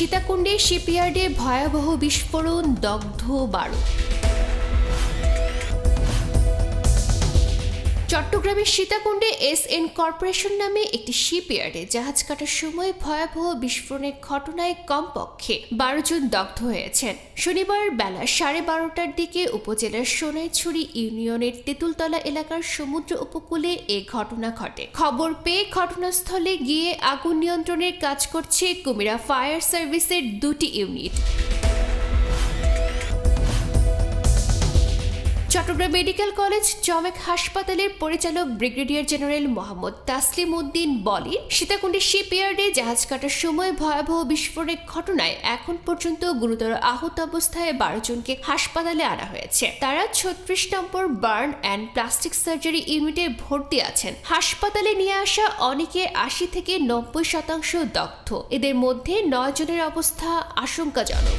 সীতাকুণ্ডে শিপইয়ার্ডে ভয়াবহ বিস্ফোরণ দগ্ধ বারো চট্টগ্রামের সীতাকুণ্ডে এস এন কর্পোরেশন নামে একটি শিপইয়ার্ডে জাহাজ কাটার সময় ভয়াবহ বিস্ফোরণের ঘটনায় কমপক্ষে বারো জন দগ্ধ হয়েছেন। শনিবার বেলা সাড়ে বারোটার দিকে উপজেলার সোনাইছড়ি ইউনিয়নের তেঁতুলতলা এলাকার সমুদ্র উপকূলে এ ঘটনা ঘটে। খবর পেয়ে ঘটনাস্থলে গিয়ে আগুন নিয়ন্ত্রণের কাজ করছে কুমিরা ফায়ার সার্ভিসের দুটি unit. Chattogram medical college, Chamek হাসপাতালের পরিচালক ব্রিগেডিয়ার জেনারেল মোহাম্মদ তাসলিম উদ্দিন বলেন সীতাকুণ্ডের শিপইয়ার্ডে জাহাজ কাটার সময় ভয়াবহ বিস্ফোরণের ঘটনায় এখন পর্যন্ত গুরুতর আহত অবস্থায় বারো জনকে হাসপাতালে আনা হয়েছে। তারা ছত্রিশ নম্বর বার্ন অ্যান্ড প্লাস্টিক সার্জারি ইউনিটে ভর্তি আছেন। হাসপাতালে নিয়ে আসা অনেকে আশি থেকে নব্বই শতাংশ দগ্ধ। এদের মধ্যে নয় জনের অবস্থা আশঙ্কাজনক।